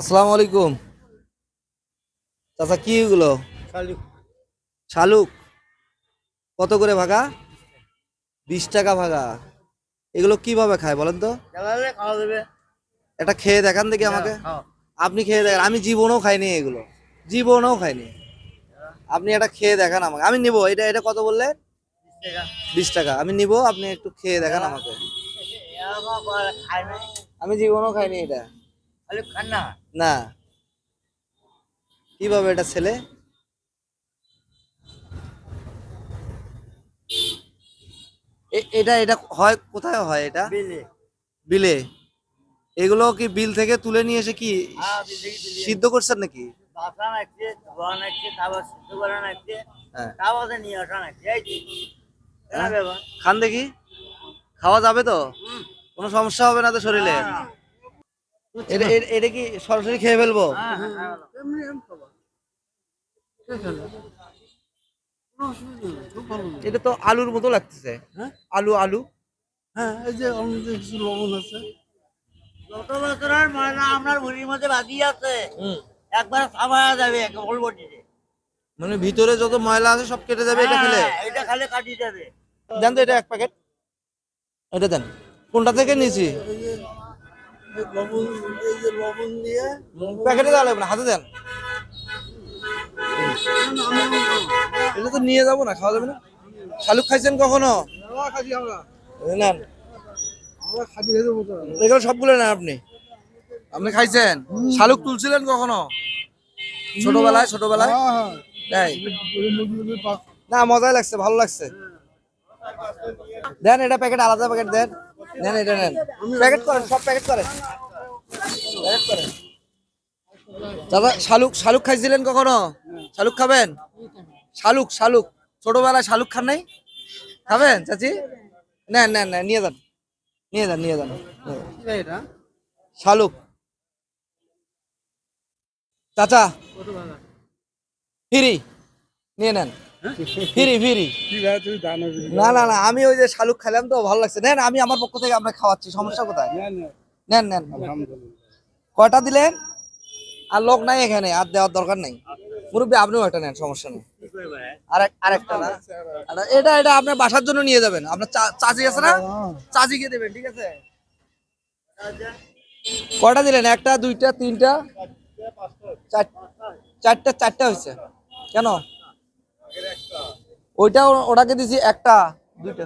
আসসালামু আলাইকুম চাচা কি এগুলো শালুক শালুক কত করে ভাগা বিশ টাকা ভাগা এগুলো কীভাবে খায় বলেন তো এটা খেয়ে দেখান দেখি আমাকে আপনি খেয়ে দেখেন আমি জীবনও খাইনি এগুলো জীবনও খাইনি আপনি এটা খেয়ে দেখান আমাকে আমি নিব এটা এটা কত বললে বিশ টাকা আমি নিব আপনি একটু খেয়ে দেখান আমাকে আমি জীবনও খাইনি এটা শালুক খান না। কীভাবে এটা ছেলে? এটা এটা হয় কোথায় হয় এটা? বিলে। বিলে। এগুলো কি বিল থেকে তুলে নিয়ে এসে কি হ্যাঁ, সিদ্ধ করছেন নাকি? খান দেখি। খাওয়া যাবে তো? কোনো সমস্যা হবে না তো শরীরে। এটা এটা- কি সরাসরি খেয়ে ফেলব? হ্যাঁ, হ্যাঁ, হ্যাঁ। এটা তো আলুর মতো লাগতেছে। হ্যাঁ? আলু আলু। হ্যাঁ এই যে আমাদের কিছু লবণ আছে। যত বছরের ময়লা আপনার ভুড়ির মধ্যে বাদি আছে একবার সাবায়া যাবে মানে ভিতরে যত ময়লা আছে সব কেটে যাবে এটা খেলে? এটা খালে কাটি যাবে। দেন তো এটা এক প্যাকেট। এটা দেন। কোনটা থেকে নিয়েছি? লবণ এই যে লবণ দিয়ে প্যাকেটে দেওয়া লাগবে না হাতে দেন। এটা তো নিয়ে যাব না খাওয়া যাবে না। শালুক খাইছেন কখনো? নেন। এগুলো সবগুলো নেন আপনি। আপনি খাইছেন? শালুক তুলছিলেন কখনো? ছোটবেলায় ছোটবেলায়? হ্যাঁ হ্যাঁ। তাই? না মজাই লাগছে ভালো লাগছে। দেন এটা প্যাকেট আলাদা প্যাকেট দেন। নেন এটা নেন। প্যাকেট করেন সব প্যাকেট করেন। প্যাকেট করেন। দাদা শালুক শালুক খাইছিলেন কখনো? শালুক খাবেন? শালুক শালুক। ছোটবেলায় শালুক খান নাই? খাবেন চাচি? নেন নেন নেন নিয়ে যান। নিয়ে যান নিয়ে যান। শালুক। চাচা ফিরি। নিয়ে নেন। ফিরি ফিরি। না না না আমি ওই যে শালুক খেলাম তো ভালো লাগছে। নেন আমি আমার পক্ষ থেকে আপনাকে খাওয়াচ্ছি সমস্যা কোথায়? নেন নেন। কয়টা দিলেন? আর লোক নাই এখানে আর দেওয়ার দরকার নেই। মুরব্বী আপনিও একটা নেন সমস্যা নেই। আরেকটা না? এটা এটা আপনার বাসার জন্য নিয়ে যাবেন। আপনার চাচি আছে না? চাচিকে দেবেন ঠিক আছে? কয়টা দিলেন? একটা দুইটা তিনটা? চার- চারটা চারটা হয়েছে। কেন? ওইটা ওটাকে দিছি একটা দুইটা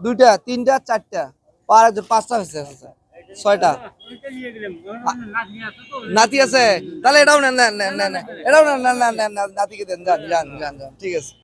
দুইটা তিনটা চারটা আর পাঁচটা হয়েছে আচ্ছা, ছয়টা নাতি আছে তাহলে এটাও নেন নেন নেন নেন। এটাও নেন না না নাতিকে দেন যান যান যান ঠিক আছে